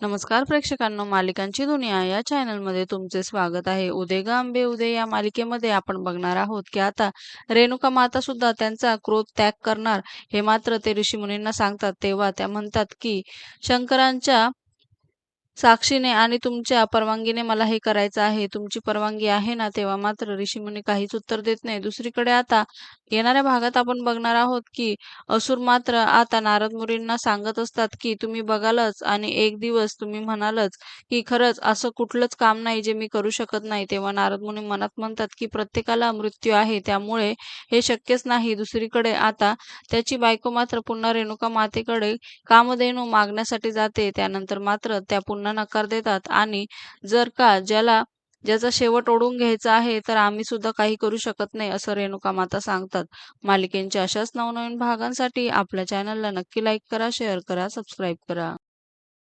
नमस्कार प्रेक्षकांनो मालिकांची दुनिया या चॅनलमध्ये तुमचे स्वागत आहे. उदय गांबे उदय या मालिकेमध्ये आपण बघणार आहोत की आता रेणुका माता सुद्धा त्यांचा क्रोध त्याग करणार. हे मात्र ते ऋषीमुनींना सांगतात तेव्हा त्या म्हणतात की शंकरांच्या साक्षीने आणि तुमच्या परवानगीने मला हे करायचं आहे. तुमची परवानगी आहे ना? तेव्हा मात्र ऋषीमुनी काहीच उत्तर देत नाही. दुसरीकडे आता येणाऱ्या भागात आपण बघणार आहोत की असुर मात्र आता नारद मुरींना सांगत असतात की तुम्ही बघालच आणि एक दिवस तुम्ही म्हणालच की खरंच असं कुठलंच काम नाही जे मी करू शकत नाही. तेव्हा नारद मुनी मनात म्हणतात की प्रत्येकाला मृत्यू आहे. त्यामुळे हे शक्यच नाही. दुसरीकडे आता त्याची बायको मात्र पुन्हा रेणुका मातेकडे कामधेनू मागण्यासाठी जाते. त्यानंतर मात्र त्या पुन्हा नकार देतात. आणि जर का ज्याला ज्याचा शेवट ओढून घ्यायचा आहे तर आम्ही सुद्धा काही करू शकत नाही असं रेणुका माता सांगतात. मालिकेंच्या अशाच नवनवीन भागांसाठी आपल्या चॅनलला नक्की लाईक करा शेअर करा सबस्क्राईब करा.